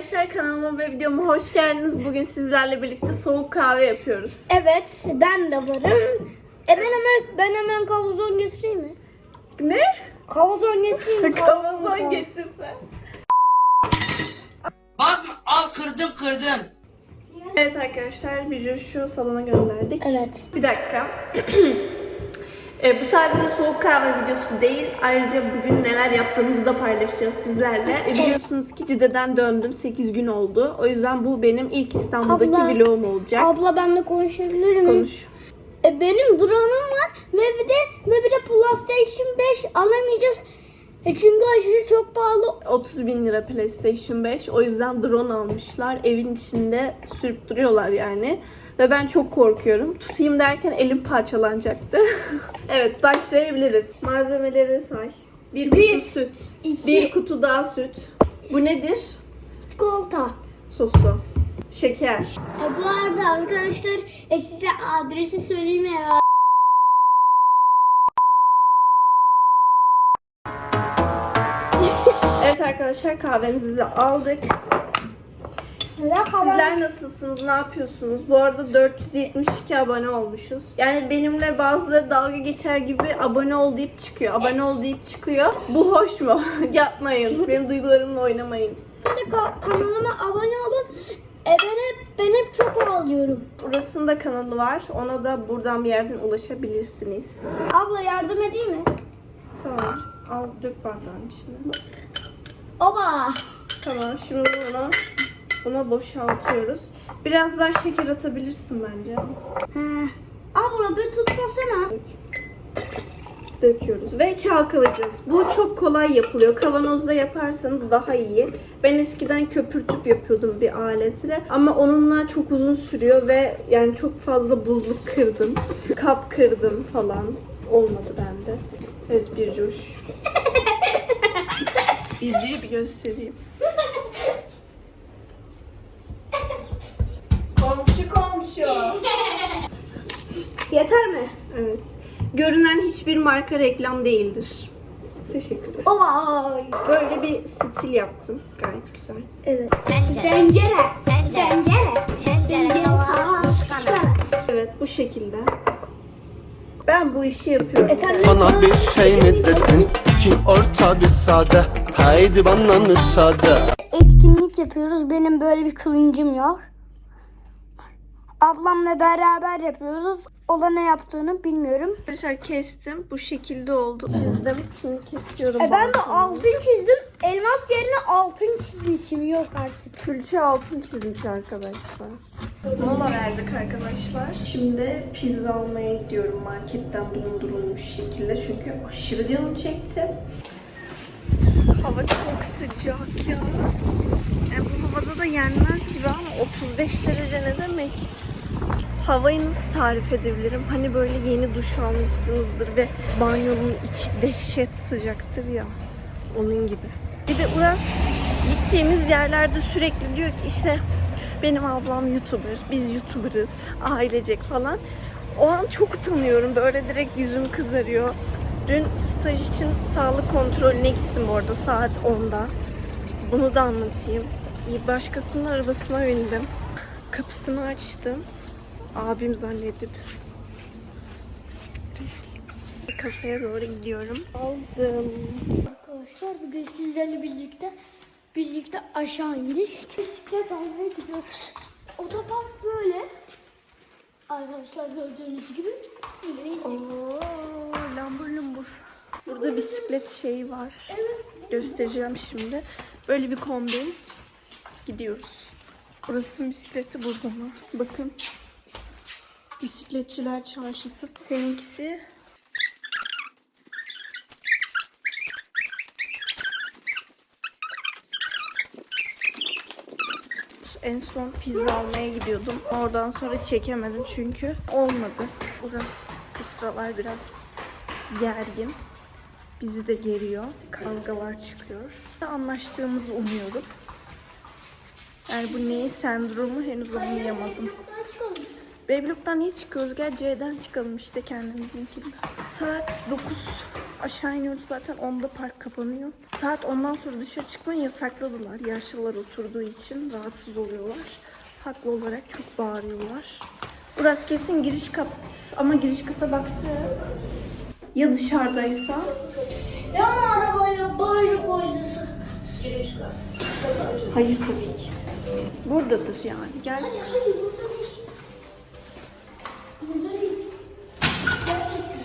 arkadaşlar kanalıma ve videoma hoş geldiniz. Bugün sizlerle birlikte soğuk kahve yapıyoruz. Evet ben de varım. E ben hemen ben hemen kavuzon getireyim mi? Ne? Kavuzon getireyim mi? Kavanoz getirse. Basma al kırdım kırdım. Evet arkadaşlar Bicu şu salona gönderdik. Evet. Bir dakika. E, bu sadece soğuk kahve videosu değil. Ayrıca bugün neler yaptığımızı da paylaşacağız sizlerle. E, biliyorsunuz ki Cide'den döndüm. 8 gün oldu. O yüzden bu benim ilk İstanbul'daki Abla. vlogum olacak. Abla ben de konuşabilir miyim? Konuş. E, benim drone'um var ve bir de ve bir de PlayStation 5 alamayacağız. E çünkü aşırı çok pahalı. 30 bin lira PlayStation 5. O yüzden drone almışlar. Evin içinde sürüp duruyorlar yani. Ve ben çok korkuyorum. Tutayım derken elim parçalanacaktı. evet başlayabiliriz. Malzemeleri say. Bir kutu süt. iki- Bir kutu daha süt. Bu nedir? Çikolata. Sosu. Şeker. E, bu arada arkadaşlar e, size adresi söyleyeyim ya. Arkadaşlar kahvemizi de aldık. Sizler nasılsınız? Ne yapıyorsunuz? Bu arada 472 abone olmuşuz. Yani benimle bazıları dalga geçer gibi abone ol deyip çıkıyor. Abone ol deyip çıkıyor. Bu hoş mu? Yapmayın. Benim duygularımla oynamayın. Şimdi ka- kanalıma abone olun. E, ben hep ben hep çok ağlıyorum. Burasında kanalı var. Ona da buradan bir yerden ulaşabilirsiniz. Abla yardım edeyim mi? Tamam. Al dök bardağın içine. Oba. Tamam. Şimdi bunu buna boşaltıyoruz. Biraz daha şeker atabilirsin bence. He. Abla bir tutmasana. döküyoruz ve çalkalayacağız. Bu çok kolay yapılıyor. Kavanozda yaparsanız daha iyi. Ben eskiden köpürtüp yapıyordum bir aletle ama onunla çok uzun sürüyor ve yani çok fazla buzluk kırdım. Kap kırdım falan. Olmadı bende. Evet bir coş. Bizceyi bir göstereyim. Komşu komşu. Yeter mi? Evet. Görünen hiçbir marka reklam değildir. Teşekkür ederim. Olay. Böyle bir stil yaptım. Gayet güzel. Evet. Tencere. Tencere. Tencere. Tencere. Evet bu şekilde. Ben bu işi yapıyorum. Efendim? Bana bir şey mi dedin? İki orta bir sade Haydi bana müsaade Etkinlik yapıyoruz. Benim böyle bir kılıncım yok. Ablamla beraber yapıyoruz. O da ne yaptığını bilmiyorum. Arkadaşlar kestim. Bu şekilde oldu. Çizdim. Şimdi kesiyorum. E ben de altın çizdim. Elmas yerine altın çizmişim. Yok artık. Külçe altın çizmiş arkadaşlar. Mola verdik arkadaşlar. Şimdi pizza almaya gidiyorum marketten dondurulmuş şekilde. Çünkü aşırı canım çekti. Hava çok sıcak ya. E, bu havada da yenmez gibi ama 35 derece ne demek? Havayı nasıl tarif edebilirim? Hani böyle yeni duş almışsınızdır ve banyonun içi dehşet sıcaktır ya. Onun gibi. Bir de Uras gittiğimiz yerlerde sürekli diyor ki işte benim ablam YouTuber, biz YouTuber'ız, ailecek falan. O an çok utanıyorum. Böyle direkt yüzüm kızarıyor. Dün staj için sağlık kontrolüne gittim bu arada saat 10'da. Bunu da anlatayım. Bir başkasının arabasına bindim. Kapısını açtım. Abim zannedip rezil. Kasaya doğru gidiyorum. Aldım. Arkadaşlar bugün sizlerle birlikte birlikte aşağı indik. Bisiklet almaya gidiyoruz. Otopark böyle. Arkadaşlar gördüğünüz gibi. Oo, lambur lumbur. Burada bisiklet şeyi var. Göstereceğim şimdi. Böyle bir kombin. Gidiyoruz. Burasının bisikleti burada mı? Bakın. Bisikletçiler çarşısı. Seninkisi En son pizza almaya gidiyordum. Oradan sonra çekemedim çünkü olmadı. Burası bu sıralar biraz gergin. Bizi de geriyor. Kavgalar çıkıyor. Anlaştığımızı umuyorum. Yani bu neyi sendromu henüz anlayamadım. Babylog'dan niye çıkıyoruz? Gel C'den çıkalım işte kendimizinkinden. Saat 9. Aşağı iniyoruz zaten 10'da park kapanıyor. Saat 10'dan sonra dışarı çıkmayı yasakladılar. Yaşlılar oturduğu için rahatsız oluyorlar. Haklı olarak çok bağırıyorlar. Burası kesin giriş kat ama giriş kata baktı. Ya dışarıdaysa? Ya ama arabayla böyle koyduysa. Hayır tabii ki. Buradadır yani. Gel. Hayır hayır burada değil. Burada değil. Gerçekten.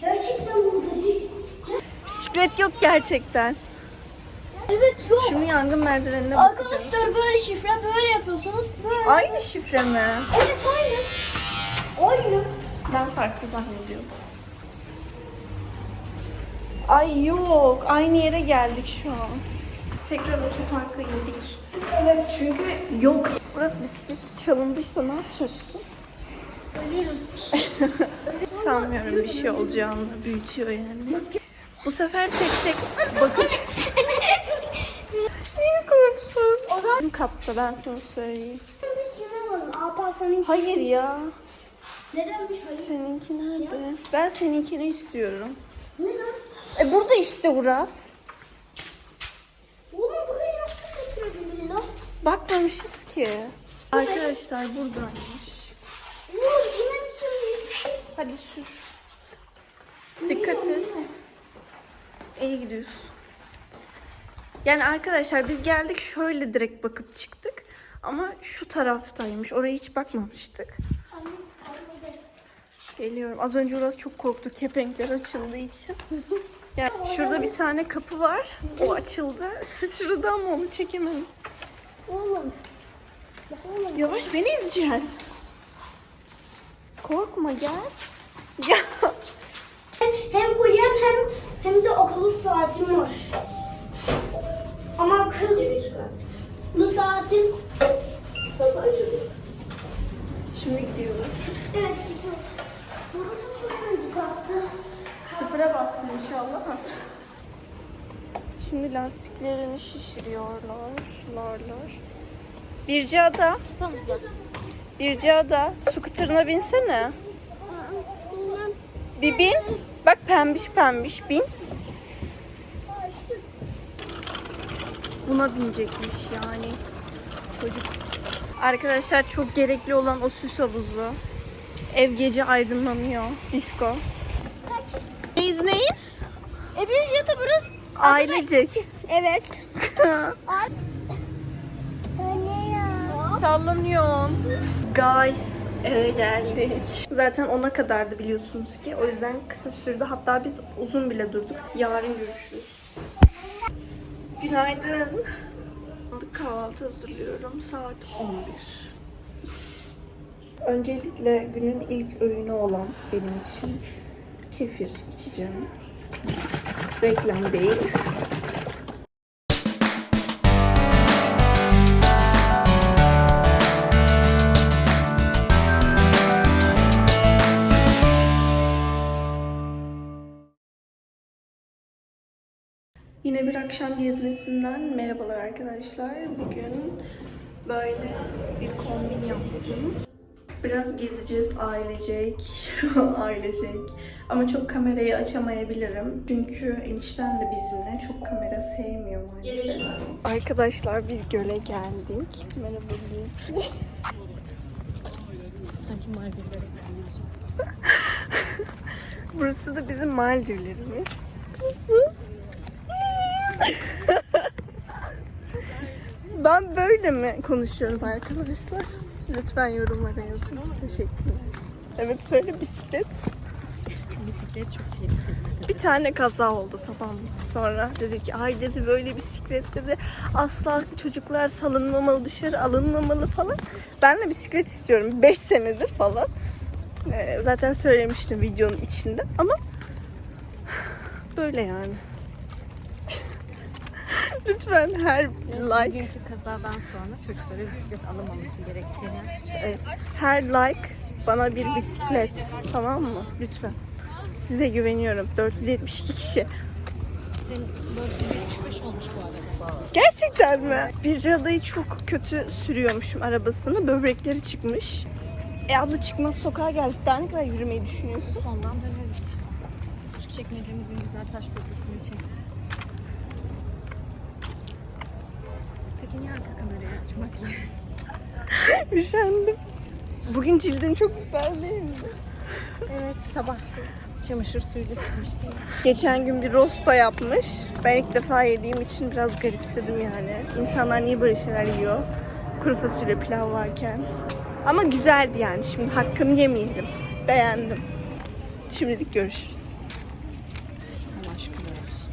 Gerçekten burada değil. Bisiklet yok gerçekten. Evet yok. Şimdi yangın merdivenine bakacağız. Arkadaşlar böyle şifre böyle yapıyorsunuz. Böyle. Aynı şifre mi? Evet aynı. Aynı. Ben farklı zannediyorum. Ay yok. Aynı yere geldik şu an. Tekrar otoparka indik. Evet çünkü yok. Burası bisiklet çalındıysa ne yapacaksın? Sanmıyorum bir şey olacağını büyütüyor yani. Bu sefer tek tek bakacağız. Niye korktun? O Benim katta ben sana söyleyeyim. Hayır ya. Nedenmiş hayır? Seninki nerede? Ben seninkini istiyorum. Ne lan? E burada işte Uras. Oğlum burayı nasıl getirebildin lan? Bakmamışız ki. Arkadaşlar buradaymış. Oğlum şey Hadi sür. Dikkat et. İyi gidiyorsun. Yani arkadaşlar biz geldik şöyle direkt bakıp çıktık. Ama şu taraftaymış. Oraya hiç bakmamıştık. Geliyorum. Az önce orası çok korktu. Kepenkler açıldığı için. Yani şurada bir tane kapı var. O açıldı. Sıçradı ama onu çekemedim. Yavaş beni izleyeceksin. Korkma gel. Ya. Hem kuryem hem hem de akıllı saatim var. Ama akıllı saatim Şimdi gidiyoruz. evet gidiyor. Burası sıfırıncı katta. Sıfıra bastın inşallah. Şimdi lastiklerini şişiriyorlar. Larlar. Birce ada. Birce ada. Scooter'ına binsene. Bir bin. Bak pembiş pembiş bin. Buna binecekmiş yani. Çocuk. Arkadaşlar çok gerekli olan o süs havuzu. Ev gece aydınlanıyor. Disco. Neyiz neyiz? E biz yatabiliriz. Ailecek. Evet. Sallanıyorum. Guys eve geldik. Zaten ona kadardı biliyorsunuz ki. O yüzden kısa sürdü. Hatta biz uzun bile durduk. Yarın görüşürüz. Günaydın. Kahvaltı hazırlıyorum. Saat 11. Öncelikle günün ilk öğünü olan benim için kefir içeceğim. Reklam değil. Yine bir akşam gezmesinden merhabalar arkadaşlar. Bugün böyle bir kombin yaptım. Biraz gezeceğiz ailecek, ailecek. Ama çok kamerayı açamayabilirim. Çünkü enişten de bizimle çok kamera sevmiyor maalesef. Arkadaşlar biz göle geldik. Merhaba Gülçin. Burası da bizim Maldivlerimiz. Kızım. Ben böyle mi konuşuyorum arkadaşlar? Lütfen yorumlara yazın. Teşekkürler. Evet söyle bisiklet. Bisiklet çok tehlikeli. Bir tane kaza oldu tamam mı? Sonra dedi ki ay dedi böyle bisiklet dedi. Asla çocuklar salınmamalı dışarı alınmamalı falan. Ben de bisiklet istiyorum 5 senedir falan. Ee, zaten söylemiştim videonun içinde ama böyle yani. Lütfen her like Bugünkü kazadan sonra çocuklara bisiklet alınmaması gerektiğini Evet. Her like bana bir bisiklet. Tamam mı? Lütfen. Size güveniyorum. 472 kişi. senin 475 olmuş bu arada. Gerçekten mi? Bir adayı çok kötü sürüyormuşum arabasını. Böbrekleri çıkmış. E abla çıkmaz sokağa geldik. Daha ne kadar yürümeyi düşünüyorsun? Sondan döneriz işte. çekmecemizin güzel taş köprüsünü çek. Niye arka kamerayı açmak Üşendim. Bugün cildin çok güzel değil mi? Evet sabah çamaşır suyuyla sıkmıştım. Geçen gün bir rosta yapmış. Ben ilk defa yediğim için biraz garipsedim yani. İnsanlar niye böyle şeyler yiyor? Kuru fasulye pilav varken. Ama güzeldi yani. Şimdi hakkını yemeyelim. Beğendim. Şimdilik görüşürüz. Allah aşkına olsun.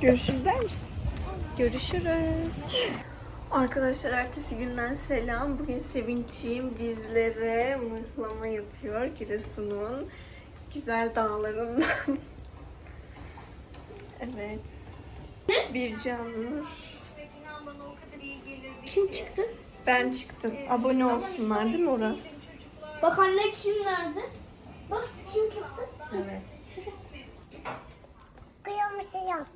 Görüşürüz der misin? Görüşürüz. Arkadaşlar ertesi günden selam. Bugün Sevinç'ciğim bizlere mıhlama yapıyor Giresun'un güzel dağlarından. evet. Bir canlı. Kim çıktı? Ben çıktım. Abone olsunlar değil mi Uras? Bak anne kim nerede? Bak kim çıktı? Evet. Kıymışıyım.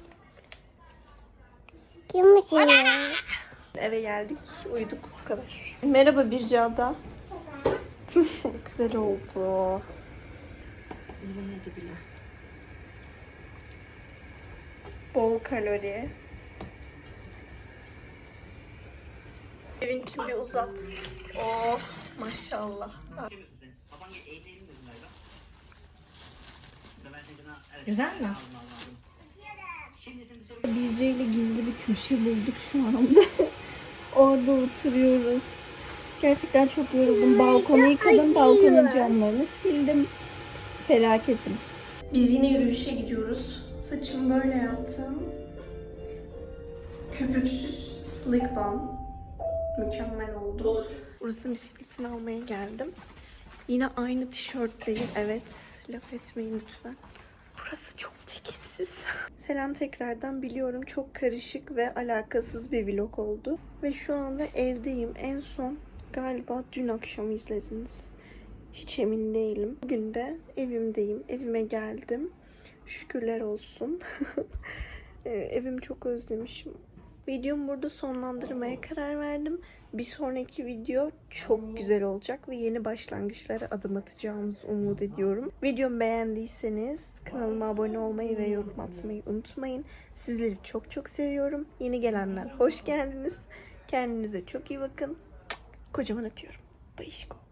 Kıymışıyım. Eve geldik, uyuduk bu kadar. Merhaba Bircada. Güzel oldu. Bile. Bol kalori. Sevinç'im bir uzat. Oh maşallah. Güzel mi? Bilce ile gizli bir köşe bulduk şu anda. Orada oturuyoruz. Gerçekten çok yoruldum. Balkonu yıkadım. Balkonun camlarını sildim. Felaketim. Biz yine yürüyüşe gidiyoruz. Saçımı böyle yaptım. Köpüksüz slick bun. Mükemmel oldu. Burası bisikletini almaya geldim. Yine aynı tişörtteyim. Evet. Laf etmeyin lütfen. Burası çok tekinsiz. Selam tekrardan biliyorum çok karışık ve alakasız bir vlog oldu. Ve şu anda evdeyim. En son galiba dün akşam izlediniz. Hiç emin değilim. Bugün de evimdeyim. Evime geldim. Şükürler olsun. Ee, Evimi çok özlemişim. Videomu burada sonlandırmaya karar verdim. Bir sonraki video çok güzel olacak ve yeni başlangıçlara adım atacağımızı umut ediyorum. Videomu beğendiyseniz kanalıma abone olmayı ve yorum atmayı unutmayın. Sizleri çok çok seviyorum. Yeni gelenler hoş geldiniz. Kendinize çok iyi bakın. Kocaman öpüyorum. Bayışko.